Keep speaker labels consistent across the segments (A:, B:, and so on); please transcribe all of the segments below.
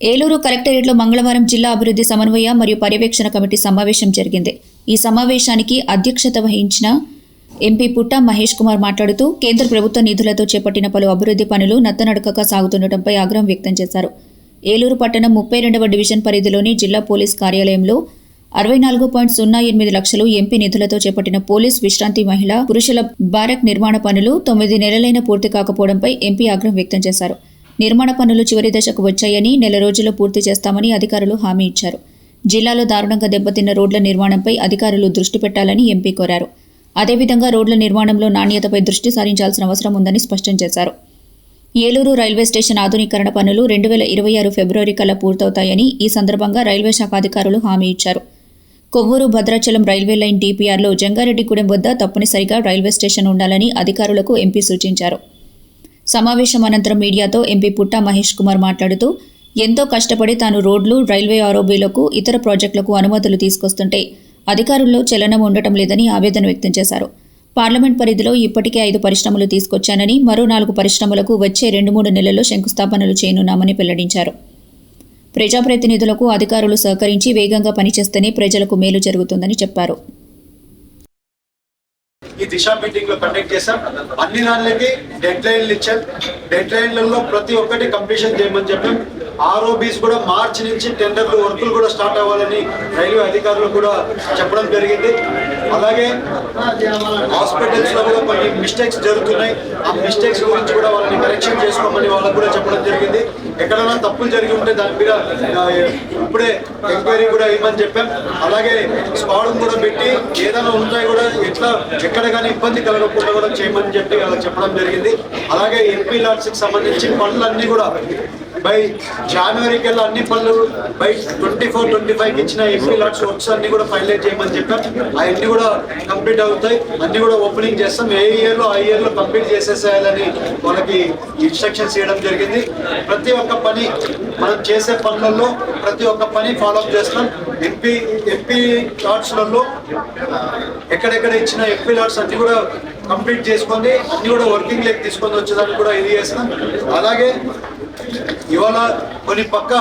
A: ఏలూరు కలెక్టరేట్లో మంగళవారం జిల్లా అభివృద్ధి సమన్వయ మరియు పర్యవేక్షణ కమిటీ సమావేశం జరిగింది. ఈ సమావేశానికి అధ్యక్షత వహించిన ఎంపీ పుట్ట మహేష్ కుమార్ మాట్లాడుతూ కేంద్ర ప్రభుత్వ నిధులతో చేపట్టిన పలు అభివృద్ధి పనులు నత్తనడకగా సాగుతుండటంపై ఆగ్రహం వ్యక్తం చేశారు. ఏలూరు పట్టణం ముప్పై రెండవ డివిజన్ పరిధిలోని జిల్లా పోలీస్ కార్యాలయంలో అరవై నాలుగు పాయింట్ సున్నా ఎనిమిది లక్షలు ఎంపీ నిధులతో చేపట్టిన పోలీస్ విశ్రాంతి మహిళ పురుషుల బారక్ నిర్మాణ పనులు తొమ్మిది నెలలైన పూర్తి కాకపోవడంపై ఎంపీ ఆగ్రహం వ్యక్తం చేశారు. నిర్మాణ పనులు చివరి దశకు వచ్చాయని నెల రోజుల్లో పూర్తి చేస్తామని అధికారులు హామీ ఇచ్చారు. జిల్లాలో దారుణంగా దెబ్బతిన్న రోడ్ల నిర్మాణంపై అధికారులు దృష్టి పెట్టాలని ఎంపీ కోరారు. అదేవిధంగా రోడ్ల నిర్మాణంలో నాణ్యతపై దృష్టి సారించాల్సిన అవసరం ఉందని స్పష్టం చేశారు. ఏలూరు రైల్వే స్టేషన్ ఆధునీకరణ పనులు రెండు వేల ఇరవై ఆరు ఫిబ్రవరి కల్లా పూర్తవుతాయని ఈ సందర్భంగా రైల్వే శాఖ అధికారులు హామీ ఇచ్చారు. కొవ్వూరు భద్రాచలం రైల్వే లైన్ డీపీఆర్లో జంగారెడ్డిగూడెం వద్ద తప్పనిసరిగా రైల్వే స్టేషన్ ఉండాలని అధికారులకు ఎంపీ సూచించారు. సమావేశం అనంతరం మీడియాతో ఎంపీ పుట్టా మహేష్ కుమార్ మాట్లాడుతూ ఎంతో కష్టపడి తాను రోడ్లు రైల్వే ఆరోబీలకు ఇతర ప్రాజెక్టులకు అనుమతులు తీసుకొస్తుంటే అధికారుల్లో చలనం ఉండటం లేదని ఆవేదన వ్యక్తం చేశారు. పార్లమెంట్ పరిధిలో ఇప్పటికే ఐదు పరిశ్రమలు తీసుకొచ్చానని మరో నాలుగు పరిశ్రమలకు వచ్చే రెండు మూడు నెలల్లో శంకుస్థాపనలు చేయనున్నామని వెల్లడించారు. ప్రజాప్రతినిధులకు అధికారులు సహకరించి వేగంగా పనిచేస్తేనే ప్రజలకు మేలు జరుగుతుందని చెప్పారు.
B: దిశ మీటింగ్లో కండక్ట్ చేశాం. అన్ని దానిలకి డెడ్ లైన్లు ఇచ్చాం. డెడ్ లైన్లలో ప్రతి ఒక్కటి కంప్లీషన్ చేయమని చెప్పాం. ఆర్ఓబీస్ కూడా మార్చి నుంచి టెండర్లు వర్కులు కూడా స్టార్ట్ అవ్వాలని రైల్వే అధికారులు కూడా చెప్పడం జరిగింది. అలాగే హాస్పిటల్స్లో కూడా కొన్ని మిస్టేక్స్ జరుగుతున్నాయి. ఆ మిస్టేక్స్ గురించి కూడా వాళ్ళని కరెక్షన్ చేసుకోమని వాళ్ళకు కూడా చెప్పడం జరిగింది. ఎక్కడైనా తప్పులు జరిగి ఉంటే దాని మీద ఇప్పుడే ఎంక్వైరీ కూడా ఇవ్వమని చెప్పాం. అలాగే స్క్వాడ్ కూడా పెట్టి ఏదైనా ఉంటాయి కూడా ఎట్లా ఎక్కడ కానీ ఇబ్బంది కలగకుండా కూడా చేయమని చెప్పి వాళ్ళకి చెప్పడం జరిగింది. అలాగే ఎంపీ లాడ్స్కి సంబంధించి పనులన్నీ కూడా బై జనవరి కల్లా అన్ని పనులు by twenty four twenty five ఇచ్చిన ఎంపీ లాట్స్ వర్క్స్ అన్ని కూడా ఫైనలైజ్ చేయమని చెప్పాం. అవన్నీ కూడా కంప్లీట్ అవుతాయి. అన్ని కూడా ఓపెనింగ్ చేస్తాం. ఏ ఇయర్లో ఆ ఇయర్లో కంప్లీట్ చేసేసేయాలని వాళ్ళకి ఇన్స్ట్రక్షన్స్ ఇవ్వడం జరిగింది. ప్రతి ఒక్క పని మనం చేసే పనులలో ప్రతి ఒక్క పని ఫాలో అప్ చేస్తాం. ఎంపీ ఎంపీ లాట్స్లలో ఎక్కడెక్కడ ఇచ్చిన ఎంపీ లాట్స్ అన్ని కూడా కంప్లీట్ చేసుకొని అన్ని కూడా వర్కింగ్ లెక్ తీసుకొని వచ్చేదానికి కూడా ఇది చేస్తాం. అలాగే ఇవాళ కొన్ని పక్క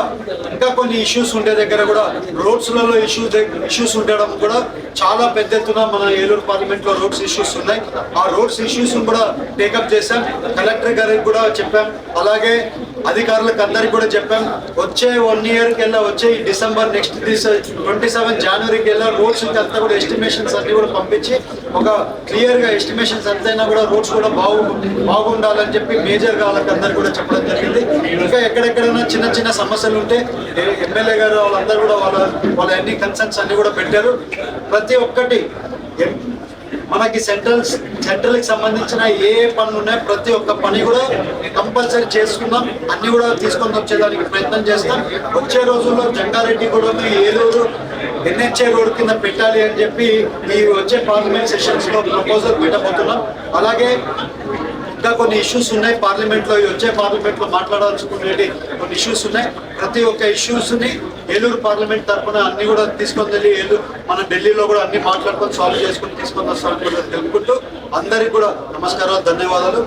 B: ఇంకా కొన్ని ఇష్యూస్ ఉండే దగ్గర కూడా రోడ్స్లలో ఇష్యూస్ ఇష్యూస్ ఉండడం కూడా చాలా పెద్ద ఎత్తున మన ఏలూరు పార్లమెంట్లో రోడ్స్ ఇష్యూస్ ఉన్నాయి. ఆ రోడ్స్ ఇష్యూస్ కూడా టేకప్ చేశాం. కలెక్టర్ గారికి కూడా చెప్పాం. అలాగే అధికారులకు అందరికి కూడా చెప్పాం. వచ్చే వన్ ఇయర్ కెల్లా వచ్చే ఈ డిసెంబర్ నెక్స్ట్ ట్వంటీ సెవెన్ జనవరికి వెళ్ళా రోడ్స్ అంతా కూడా ఎస్టిమేషన్స్ అన్ని కూడా పంపించి ఒక క్లియర్గా ఎస్టిమేషన్స్ అంతైనా కూడా రోడ్స్ కూడా బాగు బాగుండాలని చెప్పి మేజర్గా వాళ్ళకి అందరికి కూడా చెప్పడం జరిగింది. ఇంకా ఎక్కడెక్కడైనా చిన్న చిన్న సమస్యలు ఉంటే ఎమ్మెల్యే గారు వాళ్ళందరూ కూడా వాళ్ళ వాళ్ళ అన్ని కన్సర్న్స్ అన్ని కూడా పెట్టారు. ప్రతి ఒక్కటి మనకి సెంట్రల్ సెంట్రల్కి సంబంధించిన ఏ పనులు ఉన్నాయో ప్రతి ఒక్క పని కూడా కంపల్సరీ చేసుకుందాం. అన్ని కూడా తీసుకొని వచ్చేదానికి ప్రయత్నం చేస్తాం. వచ్చే రోజుల్లో జంగారెడ్డి కూడా ఏలూరు ఎన్హెచ్ఏ రోడ్ కింద పెట్టాలి అని చెప్పి ఈ వచ్చే పార్లమెంట్ సెషన్స్లో ప్రపోజల్ పెట్టబోతున్నాం. అలాగే ఇంకా కొన్ని ఇష్యూస్ ఉన్నాయి. పార్లమెంట్లో వచ్చే పార్లమెంట్లో లో కొన్ని ఇష్యూస్ ఉన్నాయి. ప్రతి ఒక్క ఇష్యూస్ని ఏలూరు పార్లమెంట్ తరఫున అన్ని కూడా తీసుకొని వెళ్ళి ఏలూరు మన ఢిల్లీలో కూడా అన్ని మాట్లాడుకొని సాల్వ్ చేసుకొని తీసుకొని వస్తామని తెలుపుకుంటూ అందరికి కూడా నమస్కారాలు ధన్యవాదాలు.